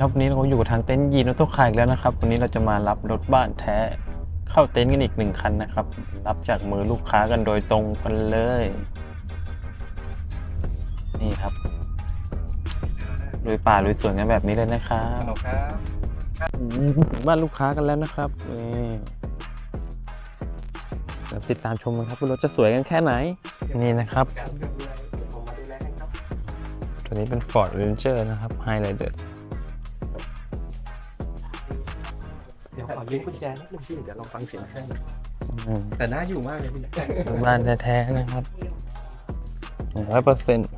ครับวันนี้เราอยู่ทางเต็นท์ยีนออโต้คาร์อีกแล้วนะครับ วันนี้เราจะมารับรถบ้านแท้เข้าเต็นท์กันอีกหนึ่งคันนะครับ รับจากมือลูกค้ากันโดยตรงกันเลย นี่ครับลุยป่าลุยสวนกันแบบนี้เลยนะครับฮัลโหลครับอืมถึงบ้านลูกค้ากันแล้วนะครับนี่เดี๋ยวติดตามชมกันครับว่ารถจะสวยกันแค่ไหน นี่นะครับการดูแลเดี๋ยวผมมาดูแลให้ครับตัวนี้เป็น Ford Ranger นะครับ Highlander ดี๋ยวขอยืมกุญแจนิดนึงพี่เดี๋ยวลองฟังเสียงให้อืมแต่น่าอยู่มากเลยพี่บ้านแท้ๆนะครับร้อยเปอร์เซ็นต์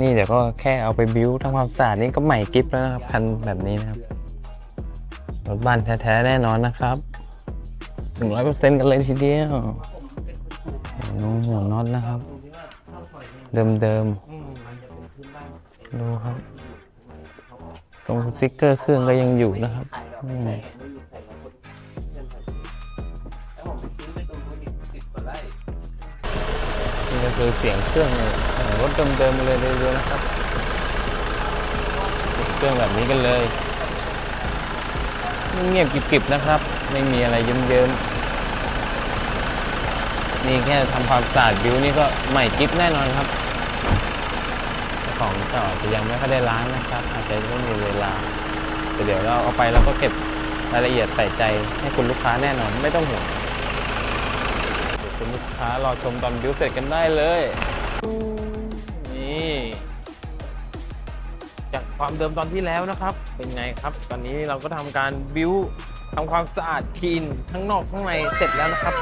นี่เดี๋ยวก็แค่เอาไปบิวทำความสะอาดนี่ก็ใหม่กิฟแล้วนะครับ คันแบบนี้นะครับรถบ้านแท้ๆแน่นอนนะครับหนึ่งร้อยเปอร์เซ็นต์กันเลยทีเดียวน้องหัวน็อตนะครับ เดิมๆดูครับตรงสติ๊กเกอร์เครื่องก็ยังอยู่นะครับ อืมนี่ก็คือเสียงเครื่องเลยรถเดิมๆเลยเลยๆนะครับเครื่องแบบนี้กันเลยเงียบกริบๆนะครับ ไม่มีอะไรเยิ้มๆนี่แค่ทำความสะอาดบิวนี่ก็ใหม่กิฟแน่นอนครับ ของเก่าอจะยังไม่ค่อยได้ล้างนะครับ อาจจะไม่มีเวลา เดี๋ยวเราเอาไปเราก็เก็บรายละเอียดใส่ใจให้คุณลูกค้าแน่นอนไม่ต้องห่วงคุณลูกค้ารอชมตอนบิวเสร็จกันได้เลย นี่ จากความเดิมตอนที่แล้วนะครับ เป็นไงครับ ตอนนี้เราก็ทำการบิวทำความสะอาดคลีนทั้งนอกทั้งในเสร็จแล้วนะครับ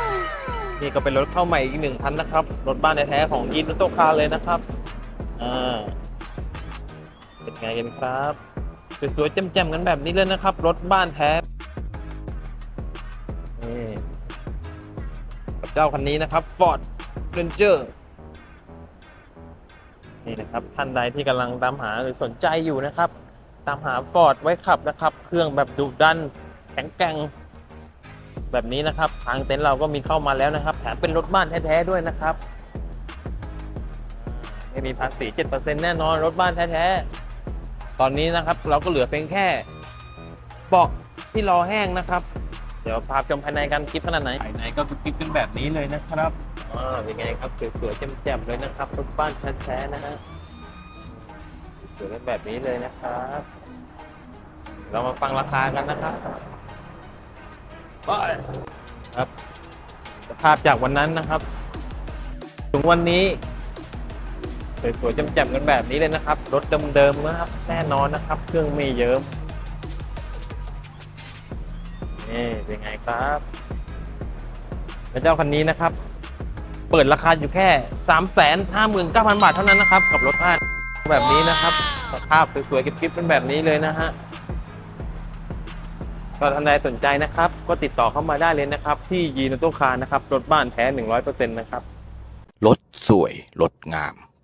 นี่ก็เป็นรถเข้าใหม่อีกหนึ่งคันนะครับ รถบ้านแท้ๆของยินโตคาเลยนะครับอ่าเป็นไงกันครับ สวยๆแจ่มๆกันแบบนี้เลยนะครับ รถบ้านแท้นี่กับเจ้าคันนี้นะครับ Ford Ranger นี่นะครับ ท่านใดที่กำลังตามหาหรือสนใจอยู่นะครับ ตามหา Ford ไว้ขับนะครับ เครื่องแบบดุดันแข็งแกร่งแบบนี้นะครับ ทางเต็นท์เราก็มีเข้ามาแล้วนะครับ แถมเป็นรถบ้านแท้ๆด้วยนะครับ ไม่มีภาษี7%แน่นอนรถบ้านแท้ๆ ตอนนี้นะครับเราก็เหลือเพียงแค่เบาะที่รอแห้งนะครับ เดี๋ยวพาชมภายในกันคลิปขนาดไหนภายในก็คือคลิปเป็นแบบนี้เลยนะครับอ่าเป็นไงครับสวยๆแจ่มๆเลยนะครับรถบ้านแท้ๆนะฮะสวยๆกันแบบนี้เลยนะครับ เรามาฟังราคากันนะครับไปครับสภาพจากวันนั้นนะครับ ถึงวันนี้ สวยๆแจ่มๆกันแบบนี้เลยนะครับ รถเดิมๆนะครับ แน่นอนนะครับ เครื่องไม่เยิ้มนี่เป็นไงครับแล้วเจ้าคันนี้นะครับ เปิดราคาอยู่แค่ 3 5 9 0 0 0 บาทเท่านั้นนะครับ กับรถบ้านแบบนี้นะครับสภาพสวยๆกิ๊บๆเป็นแบบนี้เลยนะฮะก็ท่านใดสนใจนะครับ ก็ติดต่อเข้ามาได้เลยนะครับ ที่ยีนโตคาร์นะครับ รถบ้านแท้ 100%นะครับ รถสวย รถงาม